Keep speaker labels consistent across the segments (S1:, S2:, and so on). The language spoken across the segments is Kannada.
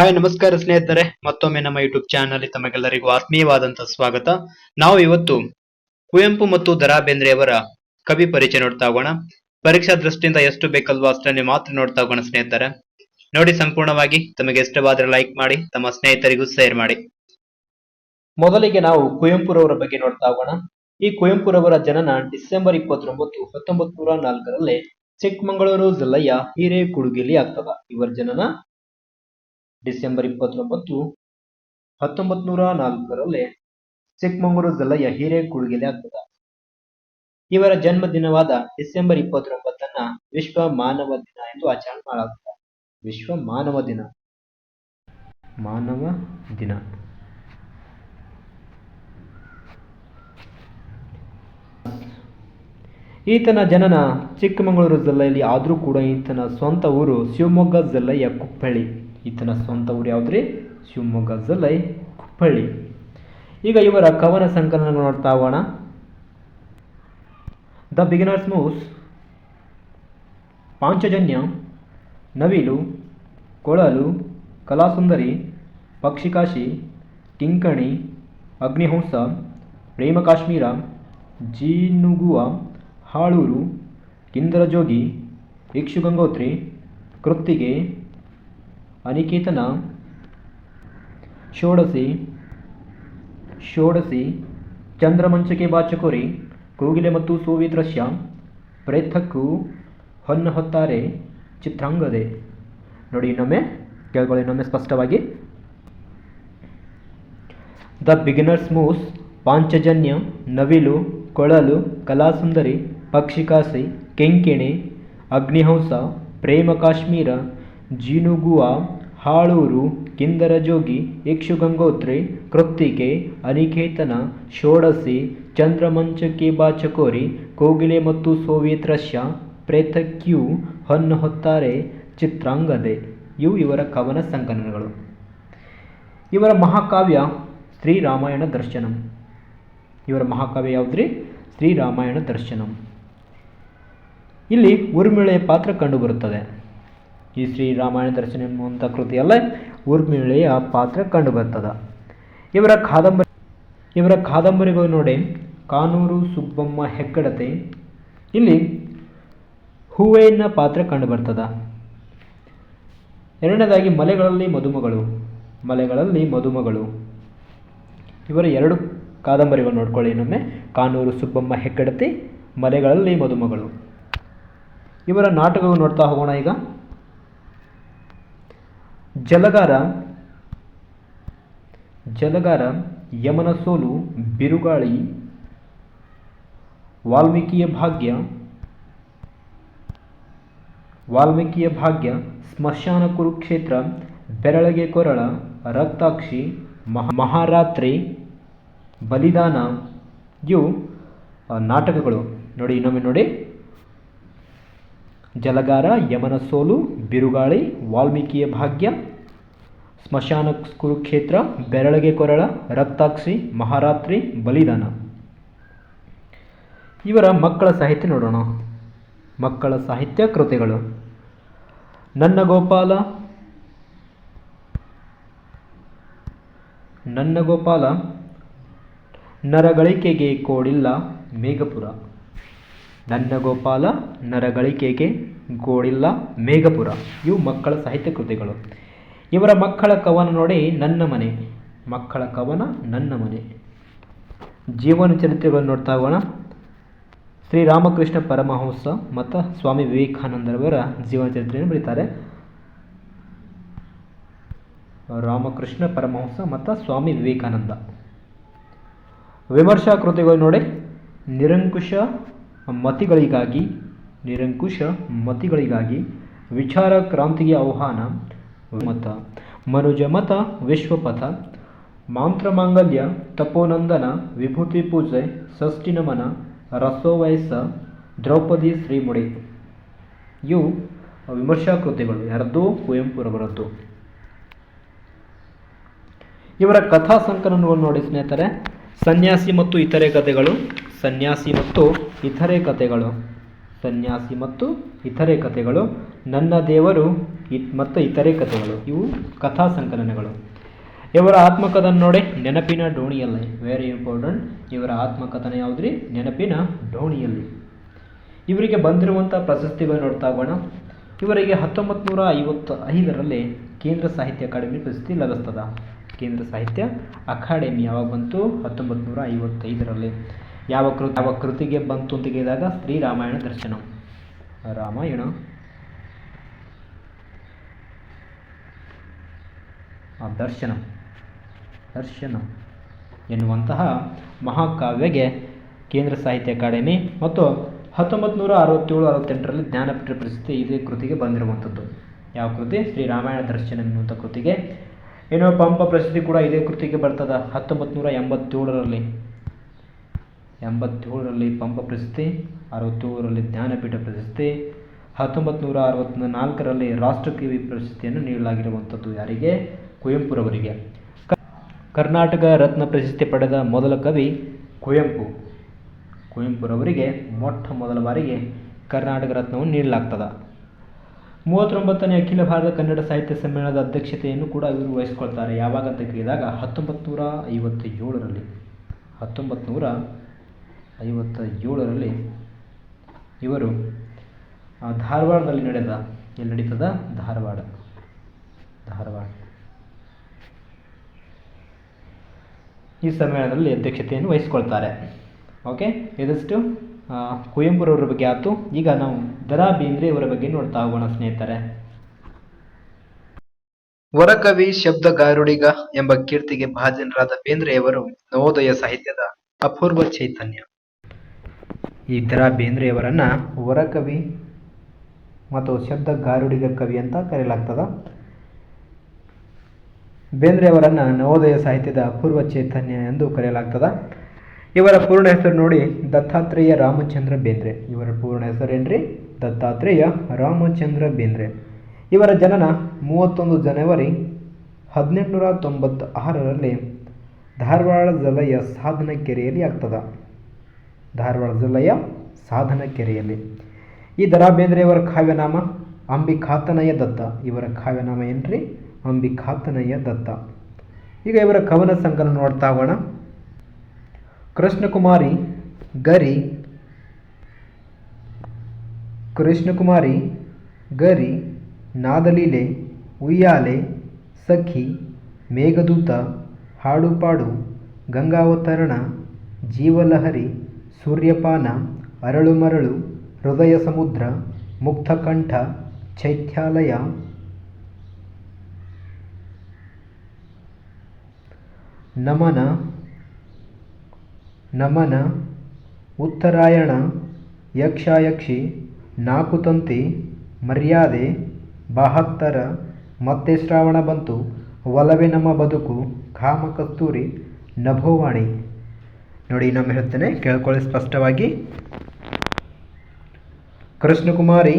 S1: ಹಾಯ್ ನಮಸ್ಕಾರ ಸ್ನೇಹಿತರೆ. ಮತ್ತೊಮ್ಮೆ ನಮ್ಮ ಯೂಟ್ಯೂಬ್ ಚಾನಲ್ ತಮಗೆಲ್ಲರಿಗೂ ಆತ್ಮೀಯವಾದಂತಹ ಸ್ವಾಗತ. ನಾವು ಇವತ್ತು ಕುವೆಂಪು ಮತ್ತು ದರಾ ಬೇಂದ್ರೆಯವರ ಕವಿ ಪರಿಚಯ ನೋಡ್ತಾ ಹೋಗೋಣ. ಪರೀಕ್ಷಾ ದೃಷ್ಟಿಯಿಂದ ಎಷ್ಟು ಬೇಕಲ್ವೋ ಅಷ್ಟನ್ನೇ ಮಾತ್ರ ನೋಡ್ತಾ ಹೋಗೋಣ ಸ್ನೇಹಿತರೆ. ನೋಡಿ ಸಂಪೂರ್ಣವಾಗಿ, ತಮಗೆ ಇಷ್ಟವಾದ್ರೆ ಲೈಕ್ ಮಾಡಿ, ತಮ್ಮ ಸ್ನೇಹಿತರಿಗೂ ಶೇರ್ ಮಾಡಿ. ಮೊದಲಿಗೆ ನಾವು ಕುವೆಂಪುರವರ ಬಗ್ಗೆ ನೋಡ್ತಾ ಹೋಗೋಣ. ಈ ಕುವೆಂಪುರವರ ಜನನ ಡಿಸೆಂಬರ್ ಇಪ್ಪತ್ತೊಂಬತ್ತು, ಹತ್ತೊಂಬತ್ತು ನೂರ ನಾಲ್ಕರಲ್ಲಿ ಚಿಕ್ಕಮಗಳೂರು ಜಿಲ್ಲೆಯ ಹಿರೇಕುಡುಗಿಲಿ ಆಗ್ತದ. ಇವರ ಜನನ ಡಿಸೆಂಬರ್ ಇಪ್ಪತ್ತೊಂಬತ್ತು ಹತ್ತೊಂಬತ್ ನೂರ ನಾಲ್ಕರಲ್ಲಿ ಚಿಕ್ಕಮಗಳೂರು ಜಿಲ್ಲೆಯ ಹಿರೇಕುಡುಗಿಲಿ ಆಗ್ತದ. ಇವರ ಜನ್ಮ ದಿನವಾದ ಡಿಸೆಂಬರ್ ಇಪ್ಪತ್ತೊಂಬತ್ತನ್ನ ವಿಶ್ವ ಮಾನವ ದಿನ ಎಂದು ಆಚರಣೆ ಮಾಡಲಾಗ್ತದೆ. ವಿಶ್ವ ಮಾನವ ದಿನ. ಮಾನವ ದಿನ. ಈತನ ಜನನ ಚಿಕ್ಕಮಗಳೂರು ಜಿಲ್ಲೆಯಲ್ಲಿ ಆದರೂ ಕೂಡ ಈತನ ಸ್ವಂತ ಊರು ಶಿವಮೊಗ್ಗ ಜಿಲ್ಲೆಯ ಕುಪ್ಪಳ್ಳಿ. ಈತನ ಸ್ವಂತ ಊರು ಯಾವುದ್ರಿ? ಶಿವಮೊಗ್ಗ, ಜಿಲ್ಲೆ ಕುಪ್ಪಳ್ಳಿ. ಈಗ ಇವರ ಕವನ ಸಂಕಲನ ನೋಡ್ತಾ ಹೋಗೋಣ. ದ ಬಿಗಿನರ್ಸ್ ಮೂಸ್ ಪಾಂಚಜನ್ಯ, ನವಿಲು, ಕೊಳಲು, ಕಲಾಸುಂದರಿ, ಪಕ್ಷಿಕಾಶಿ, ಕಿಂಕಣಿ, ಅಗ್ನಿಹಂಸ ಪ್ರೇಮ ಕಾಶ್ಮೀರ ಜೀನುಗುವ, ಹಾಳೂರು ಕಿಂದರಜೋಗಿ ಇಕ್ಷುಗಂಗೋತ್ರಿ ಕೃತ್ತಿಗೆ ಅನಿಕೇತನ, ಷೋಡಸಿ ಷೋಡಸಿ, ಚಂದ್ರಮಂಚಕೆ ಬಾಚಕೋರಿ, ಕೋಗಿಲೆ ಮತ್ತು ಸೋವಿ ದೃಶ್ಯ ಪ್ರೇತಕ್ಕೂ ಹೊನ್ನು ಹೊತ್ತಾರೆ ಚಿತ್ರಾಂಗದೆ. ನೋಡಿ ಇನ್ನೊಮ್ಮೆ ಕೇಳ್ಕೊಳ್ಳಿ ಇನ್ನೊಮ್ಮೆ ಸ್ಪಷ್ಟವಾಗಿ. ದ ಬಿಗಿನರ್ಸ್ ಮೂಸ್, ಪಾಂಚಜನ್ಯ, ನವಿಲು, ಕೊಳಲು, ಕಲಾಸುಂದರಿ, ಪಕ್ಷಿಕಾಸಿ, ಕೆಂಕಿಣಿ, ಅಗ್ನಿಹಂಸ, ಪ್ರೇಮ ಕಾಶ್ಮೀರ ಜೀನುಗುವ, ಹಾಳೂರು, ಕಿಂದರಜೋಗಿ, ಯಕ್ಷುಗಂಗೋತ್ರಿ, ಕೃತ್ತಿಕೆ, ಅನಿಕೇತನ ಷೋಡಸಿ ಚಂದ್ರಮಂಚಕಿ ಬಾಚಕೋರಿ ಕೋಗಿಲೆ ಮತ್ತು ಸೋವಿಯತ್ ರಷ್ಯಾ, ಪ್ರೇತಕ್ಯೂ ಹೊನ್ನು ಹೊತ್ತಾರೆ, ಚಿತ್ರಾಂಗದೆ. ಇವು ಇವರ ಕವನ ಸಂಕಲನಗಳು. ಇವರ ಮಹಾಕಾವ್ಯ ಶ್ರೀರಾಮಾಯಣ ದರ್ಶನಂ. ಇವರ ಮಹಾಕಾವ್ಯ ಯಾವುದ್ರಿ? ಶ್ರೀರಾಮಾಯಣ ದರ್ಶನಂ. ಇಲ್ಲಿ ಊರ್ಮಿಳೆಯ ಪಾತ್ರ ಕಂಡುಬರುತ್ತದೆ. ಈ ಶ್ರೀರಾಮಾಯಣ ದರ್ಶನ ಎನ್ನುವಂಥ ಕೃತಿಯಲ್ಲೇ ಊರ್ಮಿಳೆಯ ಪಾತ್ರ ಕಂಡುಬರ್ತದೆ. ಇವರ ಕಾದಂಬರಿ, ಇವರ ಕಾದಂಬರಿಗಳು ನೋಡಿ, ಕಾನೂರು, ಸುಬ್ಬಮ್ಮ, ಹೆಗ್ಗಡತೆ, ಇಲ್ಲಿ ಹೂವೆಯನ್ನ ಪಾತ್ರ ಕಂಡುಬರ್ತದ. ಎರಡನೇದಾಗಿ ಮಲೆಗಳಲ್ಲಿ ಮದುಮಗಳು ಮಲೆಗಳಲ್ಲಿ ಮದುಮಗಳು. ಇವರ ಎರಡು ಕಾದಂಬರಿಗಳು ನೋಡ್ಕೊಳ್ಳಿ, ಇನ್ನೊಮ್ಮೆ ಕಾನೂರು, ಸುಬ್ಬಮ್ಮ, ಹೆಗ್ಗಡತಿ, ಮಲೆಗಳಲ್ಲಿ ಮದುಮಗಳು. ಇವರ ನಾಟಕಗಳು ನೋಡ್ತಾ ಹೋಗೋಣ ಈಗ. ಜಲಗಾರ ಜಲಗಾರ ಯಮನ ಸೋಲು ಬಿರುಗಾಳಿ, ವಾಲ್ಮೀಕಿಯ ಭಾಗ್ಯ ವಾಲ್ಮೀಕಿಯ ಭಾಗ್ಯ, ಸ್ಮಶಾನ ಕುರುಕ್ಷೇತ್ರ, ಬೆರಳಗೆ ಕೊರಳ, ರಕ್ತಾಕ್ಷಿ, ಮಹ, ಮಹಾರಾತ್ರಿ, ಬಲಿದಾನ, ಇವು ನಾಟಕಗಳು. ನೋಡಿ, ಇನ್ನೊಮ್ಮೆ ನೋಡಿ. ಜಲಗಾರ ಯಮನ ಸೋಲು ಬಿರುಗಾಳಿ, ವಾಲ್ಮೀಕಿಯ ಭಾಗ್ಯ ಸ್ಮಶಾನ ಕುರುಕ್ಷೇತ್ರ ಬೆರಳಗೆ ಕೊರಳ ರಕ್ತಾಕ್ಷಿ, ಮಹಾರಾತ್ರಿ, ಬಲಿದಾನ. ಇವರ ಮಕ್ಕಳ ಸಾಹಿತ್ಯ ನೋಡೋಣ. ಮಕ್ಕಳ ಸಾಹಿತ್ಯ ಕೃತಿಗಳು. ನನ್ನ ಗೋಪಾಲ ನನ್ನ ಗೋಪಾಲ ನರಗಳಿಕೆಗೆ ಕೋಡಿಲ್ಲ ಮೇಘಪುರ. ನನ್ನ ಗೋಪಾಲ ನರಗಳಿಕೆಗೆ ಗೋಡಿಲ್ಲ ಮೇಘಪುರ. ಇವು ಮಕ್ಕಳ ಸಾಹಿತ್ಯ ಕೃತಿಗಳು. ಇವರ ಮಕ್ಕಳ ಕವನ ನೋಡಿ ನನ್ನ ಮನೆ. ಮಕ್ಕಳ ಕವನ ನನ್ನ ಮನೆ. ಜೀವನ ಚರಿತ್ರೆಗಳನ್ನು ನೋಡ್ತಾ ಹೋಗೋಣ. ಶ್ರೀರಾಮಕೃಷ್ಣ ಪರಮಹಂಸ ಮತ್ತು ಸ್ವಾಮಿ ವಿವೇಕಾನಂದರವರ ಜೀವನ ಚರಿತ್ರೆಯನ್ನು ಬರೀತಾರೆ. ರಾಮಕೃಷ್ಣ ಪರಮಹಂಸ ಮತ್ತು ಸ್ವಾಮಿ ವಿವೇಕಾನಂದ. ವಿಮರ್ಶಾ ಕೃತಿಗಳು ನೋಡಿ. ನಿರಂಕುಶ ಮತಿಗಳಿಗಾಗಿ ನಿರಂಕುಶ ಮತಿಗಳಿಗಾಗಿ ವಿಚಾರ ಕ್ರಾಂತಿಗೆ ಆಹ್ವಾನ. ಮತ ಮನುಜ ಮತ, ವಿಶ್ವಪಥ. ಮಾಂತ್ರಮಾಂಗಲ್ಯ, ತಪೋನಂದನ, ವಿಭೂತಿ ಪೂಜೆ ಷಷ್ಠಿ ನಮನ ರಸೋವಯಸ್ಸ ದ್ರೌಪದಿ ಶ್ರೀಮುಡಿ. ಇವು ವಿಮರ್ಶಾ ಕೃತಿಗಳು. ಯಾರದ್ದು ಕುವೆಂಪುರವರದ್ದು. ಇವರ ಕಥಾ ಸಂಕಲನವನ್ನು ನೋಡಿ ಸ್ನೇಹಿತರೆ. ಸನ್ಯಾಸಿ ಮತ್ತು ಇತರೆ ಕಥೆಗಳು. ಸನ್ಯಾಸಿ ಮತ್ತು ಇತರೆ ಕಥೆಗಳು. ಸನ್ಯಾಸಿ ಮತ್ತು ಇತರೆ ಕಥೆಗಳು, ನನ್ನ ದೇವರು ಮತ್ತು ಇತರೆ ಕಥೆಗಳು. ಇವು ಕಥಾ ಸಂಕಲನಗಳು. ಇವರ ಆತ್ಮಕಥನ ನೋಡಿ ನೆನಪಿನ ಡೋಣಿಯಲ್ಲಿ. ವೆರಿ ಇಂಪಾರ್ಟೆಂಟ್ ಇವರ ಆತ್ಮಕಥನ ಯಾವುದ್ರಿ? ನೆನಪಿನ ಡೋಣಿಯಲ್ಲಿ. ಇವರಿಗೆ ಬಂದಿರುವಂಥ ಪ್ರಶಸ್ತಿಗಳು ನೋಡ್ತಾ ಹೋಗೋಣ. ಇವರಿಗೆ ಹತ್ತೊಂಬತ್ತು ನೂರ ಐವತ್ತು ಐದರಲ್ಲಿ ಕೇಂದ್ರ ಸಾಹಿತ್ಯ ಅಕಾಡೆಮಿ ಪ್ರಶಸ್ತಿ ಲಭಿಸ್ತದ. ಕೇಂದ್ರ ಸಾಹಿತ್ಯ ಅಕಾಡೆಮಿ ಯಾವಾಗ ಬಂತು? ಹತ್ತೊಂಬತ್ತು ನೂರ ಐವತ್ತೈದರಲ್ಲಿ. ಯಾವ ಕೃತಿ ಯಾವ ಕೃತಿಗೆ ಬಂತು ಅಂತ ಕೇಳಿದಾಗ ಶ್ರೀರಾಮಾಯಣ ದರ್ಶನ. ರಾಮಾಯಣ. ದರ್ಶನ. ದರ್ಶನ ಎನ್ನುವಂತಹ ಮಹಾಕಾವ್ಯಗೆ ಕೇಂದ್ರ ಸಾಹಿತ್ಯ ಅಕಾಡೆಮಿ ಮತ್ತು ಹತ್ತೊಂಬತ್ತು ನೂರ ಅರವತ್ತೇಳು, ಅರವತ್ತೆಂಟರಲ್ಲಿ ಜ್ಞಾನಪೀಠ ಪ್ರಶಸ್ತಿ ಇದೇ ಕೃತಿಗೆ ಬಂದಿರುವಂಥದ್ದು. ಯಾವ ಕೃತಿ? ಶ್ರೀರಾಮಾಯಣ ದರ್ಶನ ಎನ್ನುವಂಥ ಕೃತಿಗೆ. ಏನೋ ಪಂಪ ಪ್ರಶಸ್ತಿ ಕೂಡ ಇದೇ ಕೃತಿಗೆ ಬರ್ತದ ಹತ್ತೊಂಬತ್ತು ನೂರ ಎಂಬತ್ತೇಳರಲ್ಲಿ. ಎಂಬತ್ತೇಳರಲ್ಲಿ ಪಂಪ ಪ್ರಶಸ್ತಿ, ಅರವತ್ತೇಳರಲ್ಲಿ ಜ್ಞಾನಪೀಠ ಪ್ರಶಸ್ತಿ ಹತ್ತೊಂಬತ್ತು ನೂರ ಅರವತ್ತ ನಾಲ್ಕರಲ್ಲಿ ರಾಷ್ಟ್ರಕವಿ ಪ್ರಶಸ್ತಿಯನ್ನು ನೀಡಲಾಗಿರುವಂಥದ್ದು ಯಾರಿಗೆ? ಕುವೆಂಪುರವರಿಗೆ. ಕರ್ನಾಟಕ ರತ್ನ ಪ್ರಶಸ್ತಿ ಪಡೆದ ಮೊದಲ ಕವಿ ಕುವೆಂಪು. ಕುವೆಂಪುರವರಿಗೆ ಮೊಟ್ಟ ಮೊದಲ ಬಾರಿಗೆ ಕರ್ನಾಟಕ ರತ್ನವನ್ನು ನೀಡಲಾಗ್ತದೆ. ಮೂವತ್ತೊಂಬತ್ತನೇ ಅಖಿಲ ಭಾರತ ಕನ್ನಡ ಸಾಹಿತ್ಯ ಸಮ್ಮೇಳನದ ಅಧ್ಯಕ್ಷತೆಯನ್ನು ಕೂಡ ಇವರು ವಹಿಸ್ಕೊಳ್ತಾರೆ. ಯಾವಾಗ ಅಂತ ಕೇಳಿದಾಗ ಹತ್ತೊಂಬತ್ತು ನೂರ ಐವತ್ತೇಳರಲ್ಲಿ. ಹತ್ತೊಂಬತ್ತು ನೂರ ಐವತ್ತ ಏಳರಲ್ಲಿ ಇವರು ಧಾರವಾಡದಲ್ಲಿ ನಡೆದ, ಎಲ್ಲಿ ನಡೀತದ? ಧಾರವಾಡ. ಧಾರವಾಡ. ಈ ಸಮ್ಮೇಳನದಲ್ಲಿ ಅಧ್ಯಕ್ಷತೆಯನ್ನು ವಹಿಸಿಕೊಳ್ತಾರೆ. ಓಕೆ ಇದಷ್ಟು ಕುವೆಂಪುರವರ ಬಗ್ಗೆ ಆಯಿತು. ಈಗ ನಾವು ದರಾ ಬೇಂದ್ರೆ ಇವರ ಬಗ್ಗೆ ನೋಡ್ತಾ ಹೋಗೋಣ, ಸ್ನೇಹಿತರೆ.
S2: ವರಕವಿ ಶಬ್ದಗಾರುಡಿಗ ಎಂಬ ಕೀರ್ತಿಗೆ ಭಾಜನರಾದ ಬೇಂದ್ರೆಯವರು ನವೋದಯ ಸಾಹಿತ್ಯದ ಅಪೂರ್ವ ಚೈತನ್ಯ.
S1: ಈ ದರಾ ಬೇಂದ್ರೆಯವರನ್ನು ವರಕವಿ ಮತ್ತು ಶಬ್ದ ಗಾರುಡಿಗ ಕವಿ ಅಂತ ಕರೆಯಲಾಗ್ತದ ಬೇಂದ್ರೆಯವರನ್ನು ನವೋದಯ ಸಾಹಿತ್ಯದ ಪೂರ್ವ ಚೈತನ್ಯ ಎಂದು ಕರೆಯಲಾಗ್ತದ. ಇವರ ಪೂರ್ಣ ಹೆಸರು ನೋಡಿ ದತ್ತಾತ್ರೇಯ ರಾಮಚಂದ್ರ ಬೇಂದ್ರೆ. ಇವರ ಪೂರ್ಣ ಹೆಸರೇನ್ರಿ ದತ್ತಾತ್ರೇಯ ರಾಮಚಂದ್ರ ಬೇಂದ್ರೆ. ಇವರ ಜನನ ಮೂವತ್ತೊಂದು ಜನವರಿ ಹದಿನೆಂಟುನೂರ ತೊಂಬತ್ತ ಆರರಲ್ಲಿ ಧಾರವಾಡ ಜಿಲ್ಲೆಯ ಸಾಧನಕೆರೆಯಲ್ಲಿ ಆಗ್ತದ. ಧಾರವಾಡ ಜಿಲ್ಲೆಯ ಸಾಧನಕೆರೆಯಲ್ಲಿ. ಈ ದರಾ ಬೇಂದ್ರೆಯವರ ಕಾವ್ಯನಾಮ ಅಂಬಿಕಾತನಯ ದತ್ತ. ಇವರ ಕಾವ್ಯನಾಮ ಏನ್ರಿ? ಅಂಬಿಕಾತನಯ ದತ್ತ. ಈಗ ಇವರ ಕವನ ಸಂಕಲನ ನೋಡ್ತಾ ಹೋಗೋಣ. ಕೃಷ್ಣಕುಮಾರಿ ಗರಿ ಕೃಷ್ಣಕುಮಾರಿ ಗರಿ, ನಾದಲೀಲೆ, ಉಯ್ಯಾಲೆ, ಸಖಿ, ಮೇಘದೂತ, ಹಾಡುಪಾಡು, ಗಂಗಾವತರಣ, ಜೀವಲಹರಿ ಸೂರ್ಯಪಾನ ಅರಳು ಮರಳು ಹೃದಯ ಸಮುದ್ರ, ಮುಕ್ತಕಂಠ, ಚೈತ್ಯಾಲಯ, ನಮನ ನಮನ, ಉತ್ತರಾಯಣ, ಯಕ್ಷಾಯಕ್ಷಿ, ನಾಕುತಂತಿ, ಮರ್ಯಾದೆ, ಬಹತ್ತರ, ಮತ್ತೆ ಶ್ರಾವಣ ಬಂತು, ಒಲವೇ ನಮ್ಮ ಬದುಕು ಕಾಮ ಕಸ್ತೂರಿ ನಭೋವಾಣಿ. ನೋಡಿ ಇನ್ನೊಮ್ಮೆ ಹೇಳ್ತೇನೆ. ಕೇಳ್ಕೊಳ್ಳಿ ಸ್ಪಷ್ಟವಾಗಿ. ಕೃಷ್ಣಕುಮಾರಿ,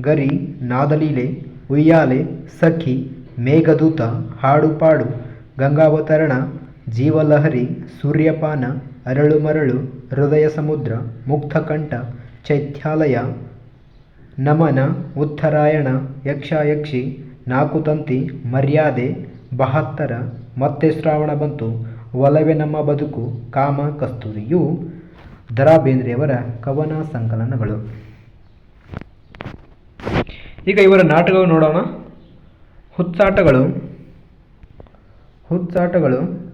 S1: ಗರಿ, ನಾದಲೀಲೆ, ಉಯ್ಯಾಲೆ, ಸಖಿ, ಮೇಘದೂತ, ಹಾಡುಪಾಡು, ಗಂಗಾವತರಣ, ಜೀವಲಹರಿ, ಸೂರ್ಯಪಾನ ಅರಳು ಮರಳು ಹೃದಯ ಸಮುದ್ರ, ಮುಕ್ತಕಂಠ, ಚೈತ್ಯಾಲಯ, ನಮನ, ಉತ್ತರಾಯಣ, ಯಕ್ಷಾಯಕ್ಷಿ, ನಾಕುತಂತಿ, ಮರ್ಯಾದೆ, ಬಹತ್ತರ, ಮತ್ತೆ ಶ್ರಾವಣ ಬಂತು. ಒಲವೇ ನಮ್ಮ ಬದುಕು, ಕಾಮ ಕಸ್ತೂರಿಯು ದರಾ ಬೇಂದ್ರೆಯವರ ಕವನ ಸಂಕಲನಗಳು. ಈಗ ಇವರ ನಾಟಕಗಳು ನೋಡೋಣ. ಹುಚ್ಚಾಟಗಳು. ಹುಚ್ಚಾಟಗಳು,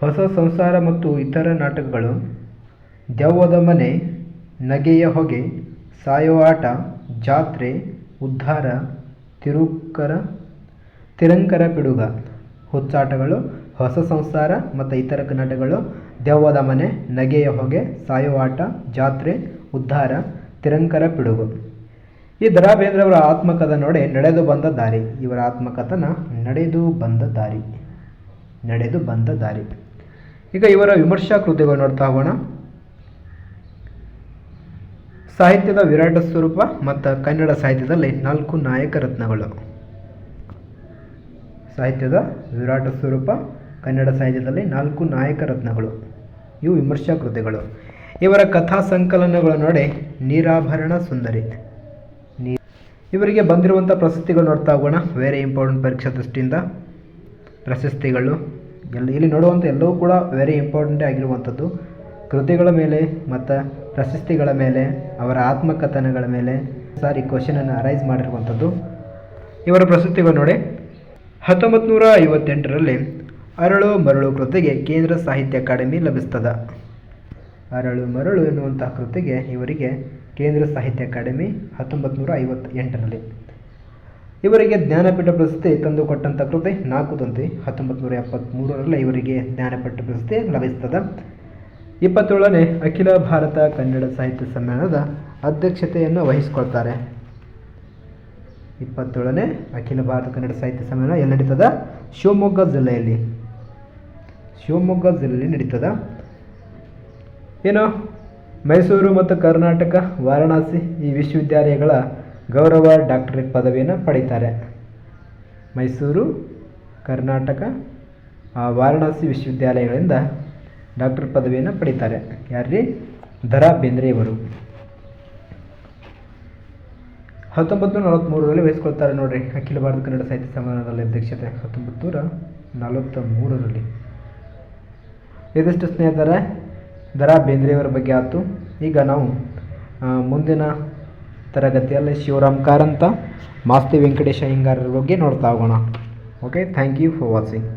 S1: ಹೊಸ ಸಂಸಾರ ಮತ್ತು ಇತರ ನಾಟಕಗಳು. ದೆವ್ವದ ಮನೆ, ನಗೆಯ ಹೊಗೆ ಸಾಯೋ ಆಟ, ಜಾತ್ರೆ, ಉದ್ಧಾರ ತಿರುಕರ ತಿರಂಕರ ಪಿಡುಗ. ಹುಚ್ಚಾಟಗಳು ಹೊಸ ಸಂಸಾರ ಮತ್ತು ಇತರ ನಟಗಳು ದೆವ್ವದ ಮನೆ, ನಗೆಯ ಹೊಗೆ ಸಾಯುವಾಟ ಜಾತ್ರೆ, ಉದ್ಧಾರ, ತಿರಂಕರ ಪಿಡುಗು. ಈ ದರಾಬೇಂದ್ರವರ ಬೇಂದ್ರವರ ಆತ್ಮಕಥನ ನೋಡಿ ನಡೆದು ಬಂದ ದಾರಿ. ಇವರ ಆತ್ಮಕಥನ ನಡೆದು ಬಂದ ದಾರಿ. ನಡೆದು ಬಂದ ದಾರಿ. ಈಗ ಇವರ ವಿಮರ್ಶಾ ಕೃತಿಗಳು ನೋಡ್ತಾ ಹೋಗೋಣ. ಸಾಹಿತ್ಯದ ವಿರಾಟ ಸ್ವರೂಪ ಮತ್ತು ಕನ್ನಡ ಸಾಹಿತ್ಯದಲ್ಲಿ ನಾಲ್ಕು ನಾಯಕ ರತ್ನಗಳು. ಸಾಹಿತ್ಯದ ವಿರಾಟ ಸ್ವರೂಪ ಕನ್ನಡ ಸಾಹಿತ್ಯದಲ್ಲಿ ನಾಲ್ಕು ನಾಯಕ ರತ್ನಗಳು ಇವು ವಿಮರ್ಶಾ ಕೃತಿಗಳು.
S2: ಇವರ ಕಥಾ ಸಂಕಲನಗಳು ನೋಡಿ ನೀರಾಭರಣ ಸುಂದರಿ. ನೀ ಇವರಿಗೆ ಬಂದಿರುವಂಥ ಪ್ರಶಸ್ತಿಗಳು ನೋಡ್ತಾ ಹೋಗೋಣ. ವೆರಿ ಇಂಪಾರ್ಟೆಂಟ್ ಪರೀಕ್ಷಾ ದೃಷ್ಟಿಯಿಂದ. ಪ್ರಶಸ್ತಿಗಳು. ಎಲ್ಲ ಇಲ್ಲಿ ನೋಡುವಂಥ ಎಲ್ಲವೂ ಕೂಡ ವೆರಿ ಇಂಪಾರ್ಟೆಂಟೇ ಆಗಿರುವಂಥದ್ದು. ಕೃತಿಗಳ ಮೇಲೆ ಮತ್ತು ಪ್ರಶಸ್ತಿಗಳ ಮೇಲೆ, ಅವರ ಆತ್ಮಕಥನಗಳ ಮೇಲೆ ಸಾರಿ ಕ್ವಶನನ್ನು ಅರೈಸ್ ಮಾಡಿರುವಂಥದ್ದು. ಇವರ ಪ್ರಶಸ್ತಿಗಳು ನೋಡಿ ಹತ್ತೊಂಬತ್ತು ನೂರ ಐವತ್ತೆಂಟರಲ್ಲಿ ಅರಳು ಮರಳು ಕೃತಿಗೆ ಕೇಂದ್ರ ಸಾಹಿತ್ಯ ಅಕಾಡೆಮಿ ಲಭಿಸ್ತದ. ಅರಳು ಮರಳು ಎನ್ನುವಂತಹ ಕೃತಿಗೆ ಇವರಿಗೆ ಕೇಂದ್ರ ಸಾಹಿತ್ಯ ಅಕಾಡೆಮಿ ಹತ್ತೊಂಬತ್ತು ನೂರ ಐವತ್ತೆಂಟರಲ್ಲಿ ಇವರಿಗೆ ಜ್ಞಾನಪೀಠ ಪ್ರಶಸ್ತಿ ತಂದುಕೊಟ್ಟಂಥ ಕೃತಿ ನಾಲ್ಕು ತಂತಿ ಹತ್ತೊಂಬತ್ತು ನೂರ ಎಪ್ಪತ್ತ್ಮೂರರಲ್ಲಿ ಇವರಿಗೆ ಜ್ಞಾನಪೀಠ ಪ್ರಶಸ್ತಿ ಲಭಿಸ್ತದ. ಇಪ್ಪತ್ತೇಳನೇ ಅಖಿಲ ಭಾರತ ಕನ್ನಡ ಸಾಹಿತ್ಯ ಸಮ್ಮೇಳನದ ಅಧ್ಯಕ್ಷತೆಯನ್ನು ವಹಿಸಿಕೊಳ್ತಾರೆ. ಇಪ್ಪತ್ತೇಳನೇ ಅಖಿಲ ಭಾರತ ಕನ್ನಡ ಸಾಹಿತ್ಯ ಸಮ್ಮೇಳನ ಎಲ್ಲಿ ನಡೀತದ ಶಿವಮೊಗ್ಗ ಜಿಲ್ಲೆಯಲ್ಲಿ. ಶಿವಮೊಗ್ಗ ಜಿಲ್ಲೆಯಲ್ಲಿ ನಡೀತದ. ಏನು? ಮೈಸೂರು ಮತ್ತು ಕರ್ನಾಟಕ, ವಾರಣಾಸಿ ಈ ವಿಶ್ವವಿದ್ಯಾಲಯಗಳ ಗೌರವ ಡಾಕ್ಟರೇಟ್ ಪದವಿಯನ್ನು ಪಡೀತಾರೆ. ಮೈಸೂರು, ಕರ್ನಾಟಕ ವಾರಣಾಸಿ ವಿಶ್ವವಿದ್ಯಾಲಯಗಳಿಂದ ಡಾಕ್ಟರ್ ಪದವಿಯನ್ನು ಪಡೀತಾರೆ. ಯಾರ್ರಿ? ದರಾ ಬೇಂದ್ರೆಯವರು ಹತ್ತೊಂಬತ್ತು ನೂರ ನಲವತ್ತ್ಮೂರರಲ್ಲಿ ವಹಿಸ್ಕೊಳ್ತಾರೆ ನೋಡಿರಿ. ಅಖಿಲ ಭಾರತ ಕನ್ನಡ ಸಾಹಿತ್ಯ ಸಮ್ಮೇಳನದಲ್ಲಿ ಅಧ್ಯಕ್ಷತೆ ಹತ್ತೊಂಬತ್ತು ನೂರ ನಲವತ್ತ ಮೂರರಲ್ಲಿ ಇದಿಷ್ಟು ಸ್ನೇಹಿತರೆ ರಾ ಬೇಂದ್ರೆಯವರ ಬಗ್ಗೆ ಆಯ್ತು. ಈಗ ನಾವು ಮುಂದಿನ ತರಗತಿಯಲ್ಲಿ ಶಿವರಾಮ್ ಕಾರಂತ, ಮಾಸ್ತಿ ವೆಂಕಟೇಶ ಅಯ್ಯಂಗಾರರ ಬಗ್ಗೆ ನೋಡ್ತಾ ಹೋಗೋಣ. Okay thank you for watching